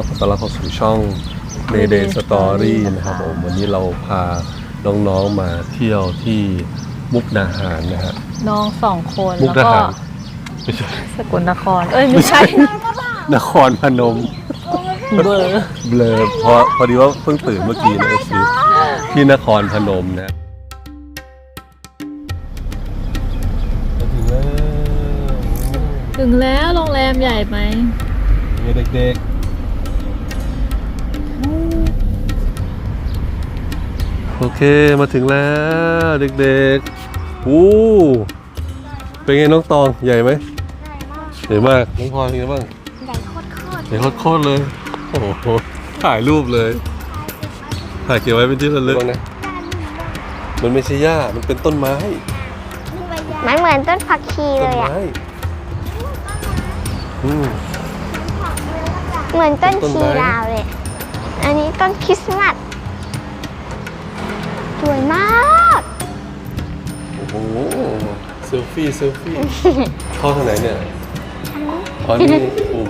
บขอต้อนรับเข้าสู่ช่อง Mayday Story นะครับผมวันนี้เราพาน้องๆมาเที่ยวที่มุกดาหารนะฮะ น้องสองคนมุกแล้วดาก็หารไม่ใช่สกลนคร เอ้ยไม่ใช่ นครพนม เบอร์เบลอเพราะพอดีว่าเพิ่งตื่นเมื่อกี้นะเอฟซีที่นครพนมนะมาถึงแล้วถึงแล้วโรงแรมใหญ่ไหมมีเด็กๆ โอเคมาถึงแล้วเด็กๆอู้เป็นไงน้องตองใหญ่ไหมใหญ่มากน้องพลอยเป็นไงบ้างใหญ่โคตรใหญ่โคตรๆเลยโอ้โหถ่ายรูปเลยถ่ายเก็บไว้เป็นที่ระลึกนะมันไม่ใช่หญ้ามันเป็นต้นไม้ๆมันเหมือนต้นผักชีเลต้นยอะไม้อืมเหมือนต้นต้นชีไม้ลาวเลย อันนี้ต้นคริสต์มาส สวยมาก โอ้โหเซลฟี่เซลฟี่เข้าทางไหนเนี่ยอ๋อนี่ปุ่ม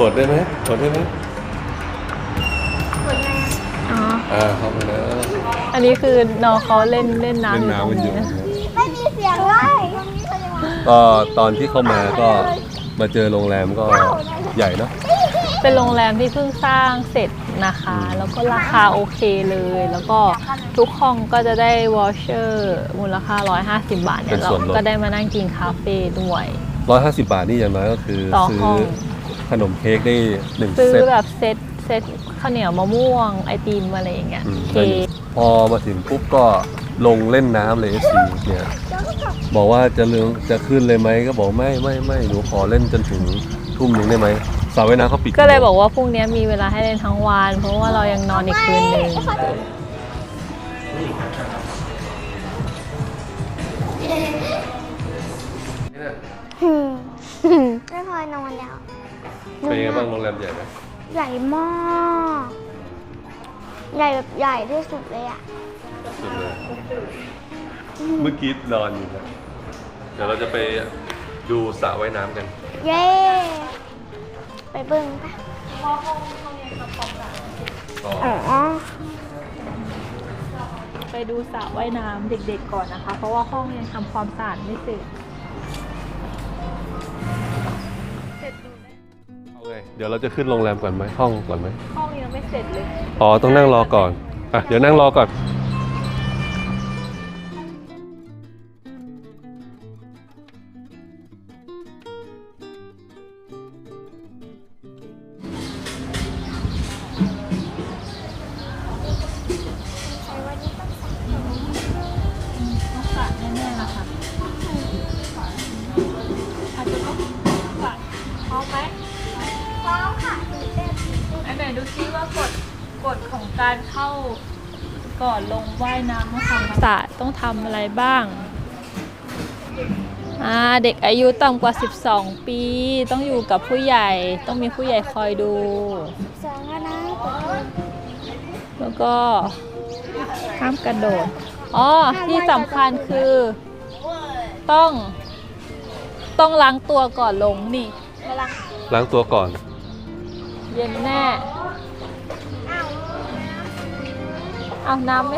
กดได้ไหมกดได้ไหมอ๋อ อ่าเข้ามาแล้วอันนี้คือน้องเขาเล่นเล่นน้ำเล่นอยู่ตรงน้ำกันอยู่นี้นะไม่มีเสียงเลยก็ตอนที่เข้ามาก็มาเจอโรงแรมก็ใหญ่เนอะ เป็นโรงแรมที่เพิ่งสร้างเสร็จนะคะ แล้วก็ราคาโอเคเลย แล้วก็ทุกห้องก็จะได้วอชเชอร์มูลค่า 150 บาทเนี่ยเราก็ได้มานั่งกินคาเฟ่ด้วยร้อยห้าสิบบาทนี่อย่างน้อยก็คือต่อซื้อห้องขนมเค้กได้หนึ่งซื้อเซตแบบเซตเซตข้าวเหนียวมะม่วงไอติมอะไรอย่างเงี้ยอืมเค้กพอมาถึงปุ๊บก็ลงเล่นน้ำเลยเอซีเนี่ย บอกว่าจะเลืองจะขึ้นเลยไหมก็บอกไม่ไม่ไม่หนูขอเล่นจนถึงทุ่มหนึ่งได้ไหม สระว่ายน้ำเขาปิดก็เลยบอกว่าพรุ่งนี้มีเวลาให้เล่นทั้งวันเพราะว่าเรายังนอนอีกคืนหนึ่งหืมไม่พอนอนแล้วเป็นยังไงบ้างโรงแรมใหญ่ไหมใหญ่มาก ใหญ่แบบใหญ่ที่สุดเลยอะสุดเลยเมื่อกี้นอนอยู่นะเดี๋ยวเราจะไปดูสระว่ายน้ำกัน เย้ ไปเบิ้งปะก็อ๋อ ไปดูสระว่ายน้ำเด็กๆก่อนนะคะ เพราะว่าห้องยังทำความสะอาดไม่เสร็จ เอาไงเดี๋ยวเราจะขึ้นโรงแรมก่อนไหมห้องก่อนไหมห้องยังไม่เสร็จเลย อ๋อ ต้องนั่งรอก่อน อะ เดี๋ยวนั่งรอก่อน กฎของการเข้าก่อนลงว่ายน้ำต้องทำสระต้องทำอะไรบ้างอ่าเด็กอายุต่ำกว่า 12 ปี ต้องอยู่กับผู้ใหญ่ต้องมีผู้ใหญ่คอยดู สองแล้วนะเปิดแล้วก็ห้ามกระโดดอ๋อที่สำคัญคือต้อง ต้องล้างตัวก่อนลงนี่มาลังล้างตัวก่อน เย็นแน่ เอาน้ำไหม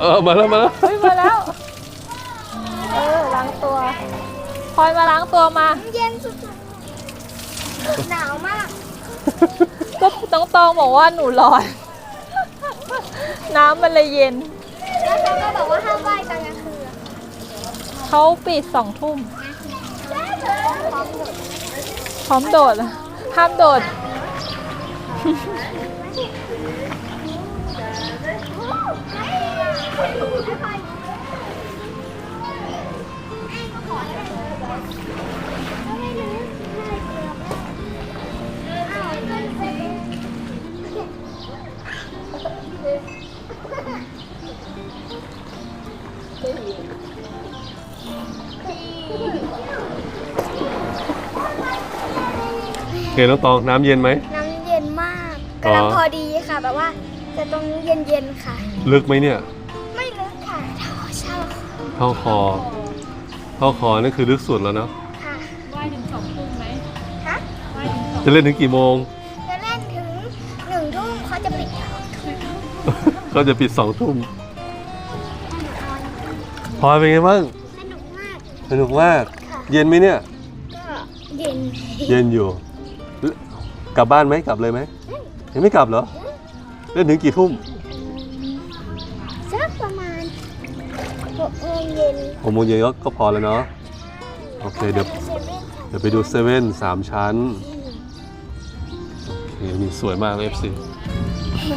เออมาแล้วมาแล้วเฮ้ยมาแล้ว เออล้างตัวพลอยมาล้างตัวมาเย็นสุดๆหนาวมากก็ต้องตองบอกว่าหนูร้อน น้ำมันเลยเย็น แล้วเขาก็บอกว่าห้ามว่ายตอนกลางคืนเขาปิดสองทุ่มพร้อมหมดพร้อมโดด ห้ามโดด โอเคน้องตองน้ำเย็นไหม น้ำเย็นมากอ๋อกำลังพอดีค่ะ แบบว่าแต่ตรงนี้เย็นๆค่ะ ลึกไหมเนี่ย เท่าคอเท่าคอนี่คือลึกสุดแล้วเนาะค่ะว่ายถึงสองทุ่มไหมฮะว่ายจะเล่นถึงกี่โมง จะเล่นถึงหนึ่งทุ่มเขาจะปิดแล้วก็จะปิดสองทุ่มพลอยเป็นไงบ้างสนุกมากสนุกมาก ค่ะเย็นไหมเนี่ย ก็เย็นเย็นอยู่กลับบ้านไหมกลับเลยไหมยังไม่กลับเหรอเล่นถึงกี่ทุ่ม หกโมงเย็นหกโมงเย็นก็ก็พอแล้วเนาะ โอเคเดี๋ยวเซเว่นค่ะเดี๋ยวไปดูเซเว่นสามชั้น โอเคนี่สวยมากเลย FC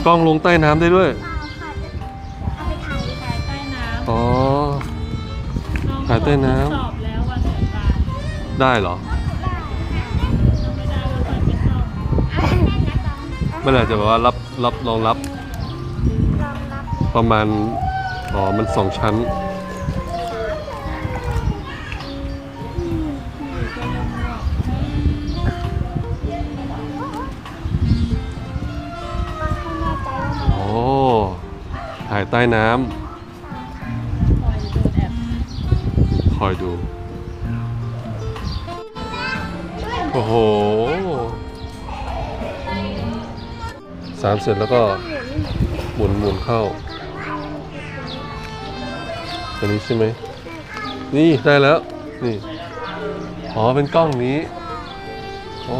กล้องลงใต้น้ำได้ด้วย เปล่าค่ะเอาไปถ่าย ถ่ายใต้น้อ๋อำถ่ายใต้น้ำ สอบแล้ววันสงกรานต์ได้เหรอไม่ได้วันก่อนไปสอบเมื่อไหร่จะแบบว่ารับรับรองรับรองรับประมาณ อ๋อ มันสองชั้นก็ ถ่ายใต้น้ำคอยดู โอ้โห สามเสร็จแล้วก็หมุนหมุนเข้าตัวนี้ใช่ไหม นี่ได้แล้ว นี่ อ๋อ เป็นกล้องนี้ โอ้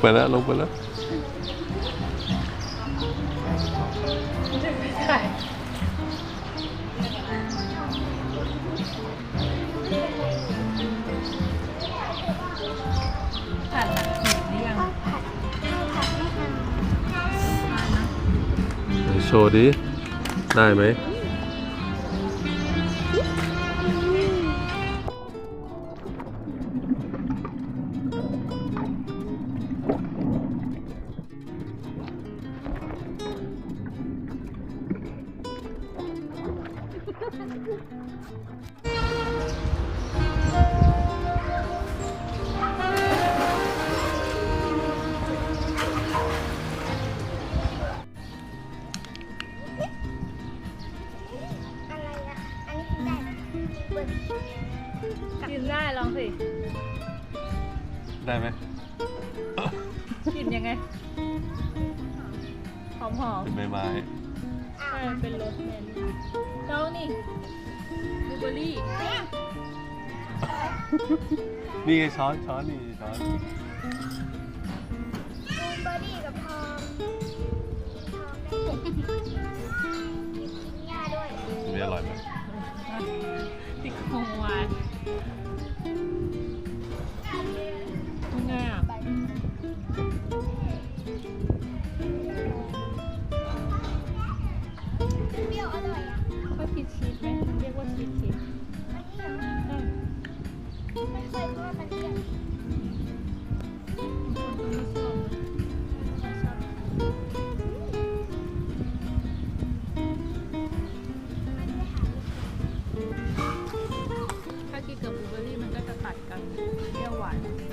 ไปแล้วลงไปแล้วถ่ายผ่านหลังผีหรือยังผัดให้ผัดไม่นานไหนโชว์ดิ ได้ไหม กินได้ลองสิ ได้ไหมกินยังไง หอมหอมเป็นใบไม้ๆ ใช่เป็นรสแมนเจ้านี่บลูเบอร์รี่นี่ไงช้อนช้อนนี่ช้อนบลูเบอร์รี่กับทองทองได้กินหญ้าด้วยอันนี้อร่อยไหม ติดขอหวาน มันก็จ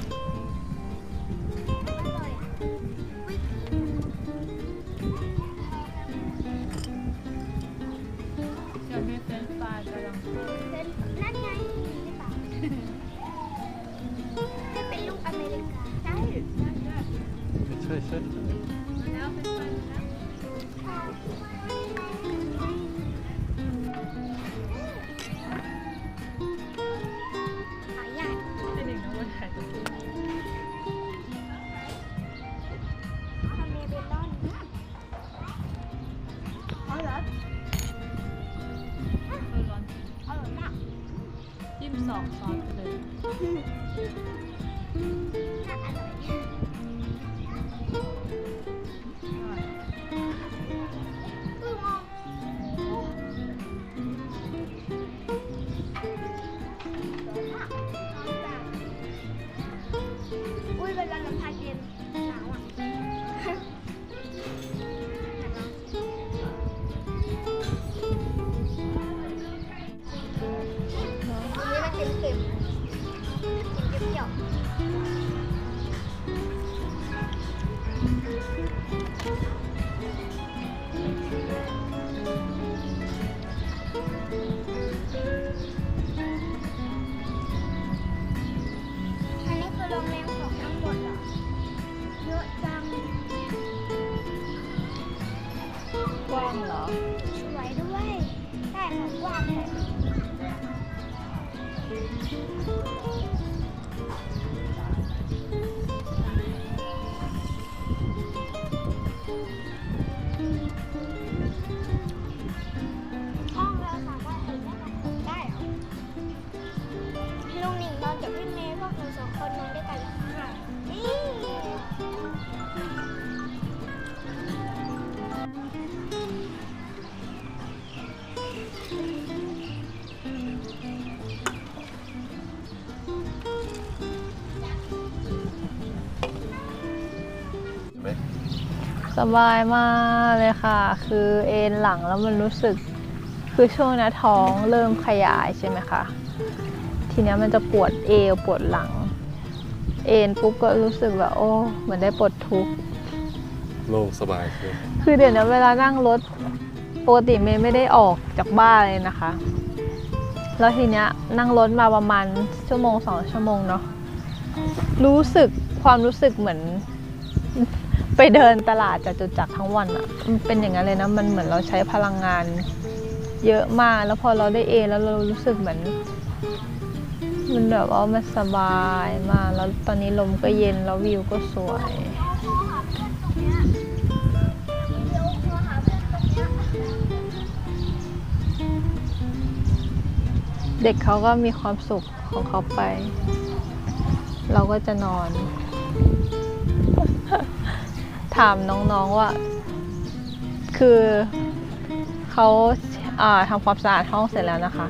สบายมากเลยค่ะ คือเอนหลังแล้วมันรู้สึก คือช่วงนี้ท้องเริ่มขยายใช่ไหมคะ ทีเนี้ยมันจะปวดเอวปวดหลัง เอนปุ๊บก็รู้สึกแบบโอ้เหมือนได้ปลดทุกข์ โล่งสบายเลยคือเดี๋ยวนี้เวลานั่งรถปกติเมย์ไม่ได้ออกจากบ้านเลยนะคะ แล้วทีเนี้ยนั่งรถมาประมาณชั่วโมงสองชั่วโมงเนาะ รู้สึกความรู้สึกเหมือน ไปเดินตลาดจากจุดจักรทั้งวันอะ่ะมันเป็นอย่างนั้นเลยนะมันเหมือนเราใช้พลังงาน เยอะมากแล้วพอเราได้เอแล้วเรารู้สึกเหมือนมันแบบว่ามันสบายมากแล้วตอนนี้ลมก็เย็นแล้ววิวก็สวยเดี๋ยวโทรหาเพื่อนตรงเนี้ยเด็กเขาก็มีความสุขของเขาไป เราก็จะนอน ถามน้องๆว่า คือเขาอ่าทำความสะอาดห้องเสร็จแล้วนะคะ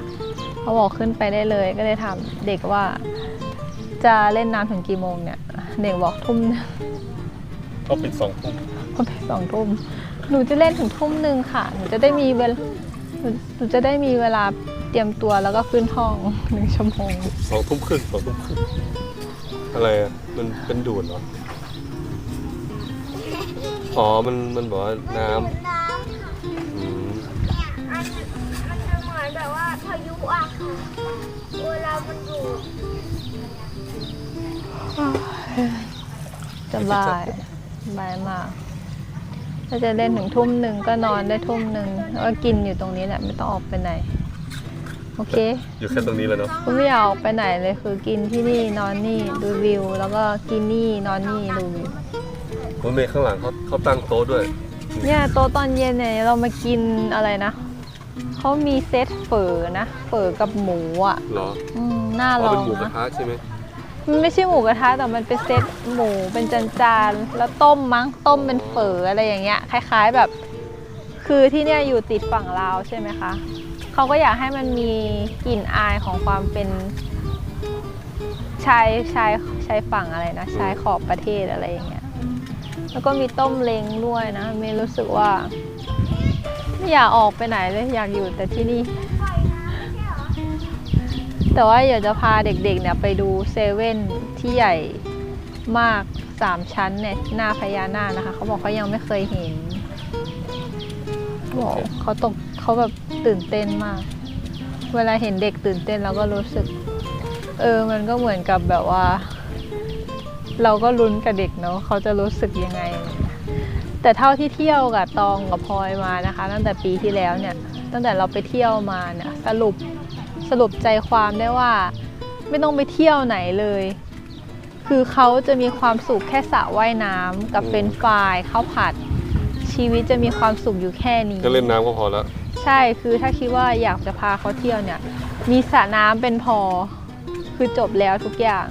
เขาบอกขึ้นไปได้เลย ก็เลยถามเด็กว่า จะเล่นน้ำถึงกี่โมงเนี่ย เด็กบอกทุ่มหนึ่งเขาปิดสองทุ่มพอไปสองทุ่มหนูจะเล่นถึงทุ่มหนึ่งค่ะ หนูจะได้มีเวลาหนูหนูจะได้มีเวลาเตรียมตัวแล้วก็ขึ้นห้องหนึ่งชั่วโมงสองทุ่มครึ่งสองทุ่มครึ่งอะไรอะมันเป็นดูดเหรอ อ๋อ มัน มันบอกว่าน้น้ำค่ะำอืมเนี่ยอันมันจะเหมือนแบบว่าพายุอะค่ะเวลามันดูดสบายสบายมากถ้าจะเล่นถึงทุ่มหนึ่งก็นอนได้ทุ่มหนึ่งแล้วก็กินอยู่ตรงนี้แหละไม่ต้องออกไปไหน โอเค อยู่แค่ตรงนี้แล้วเนาะ ก็ไม่อยากออกไปไหนเลยคือกินที่นี่นอนนี่ดูวิว แล้วก็กินนี่นอนนี่ดูวิว รถเมย์ข้างหลังเขาเขาตั้งโต๊ะด้วย เนี่ยโต๊ะตอนเย็นเนี่ยเรามากินอะไรนะ เขามีเซตเฝอนะเฝอกับหมูอะเหรออืมน่าอ๋ลออเป็นงหมูกระนะทะใช่ไหมมันไม่ใช่หมูกระทะแต่มันเป็นเซตหมูเป็นจานๆแล้วต้มมั้งต้มเป็นเฝออะไรอย่างเงี้ยคล้าย ๆแบบ คือที่เนี่ยอยู่ติดฝั่งลาวใช่ไหมคะเขาก็อยากให้มันมีกลิ่นอายของความเป็นชายชายชายฝั่งอะไรนะชายขอบประเทศอะไรอย่างเงี้ย แล้วก็มีต้มเล้งด้วยนะเมย์รู้สึกว่า ไม่อยากออกไปไหนเลยอยากอยู่แต่ที่นี่ แต่ว่าอยากจะพาเด็กๆเนี่ยไปดูเซเว่นที่ใหญ่มากสามชั้นเนี่ยหน้าพญานาคนะคะ เขาบอกเขายังไม่เคยเห็นบอกเขาตกเขาแบบตื่นเต้นมาก เวลาเห็นเด็กตื่นเต้นเราก็รู้สึก เออมันก็เหมือนกับแบบว่า เราก็ลุ้นกับเด็กเนาะเขาจะรู้สึกยังไง แต่เท่าที่เที่ยวกับตองกับพลอยมานะคะ ตั้งแต่ปีที่แล้วเนี่ย ตั้งแต่เราไปเที่ยวมาเนี่ยสรุปสรุปใจความได้ว่า ไม่ต้องไปเที่ยวไหนเลย คือเขาจะมีความสุขแค่สระว่ายน้ำกับเฟรนช์ฟรายข้าวผัด ชีวิตจะมีความสุขอยู่แค่นี้ ก็เล่นน้ำก็พอแล้ว ใช่คือถ้าคิดว่าอยากจะพาเขาเที่ยวเนี่ย มีสระน้ำเป็นพอ คือจบแล้วทุกอย่าง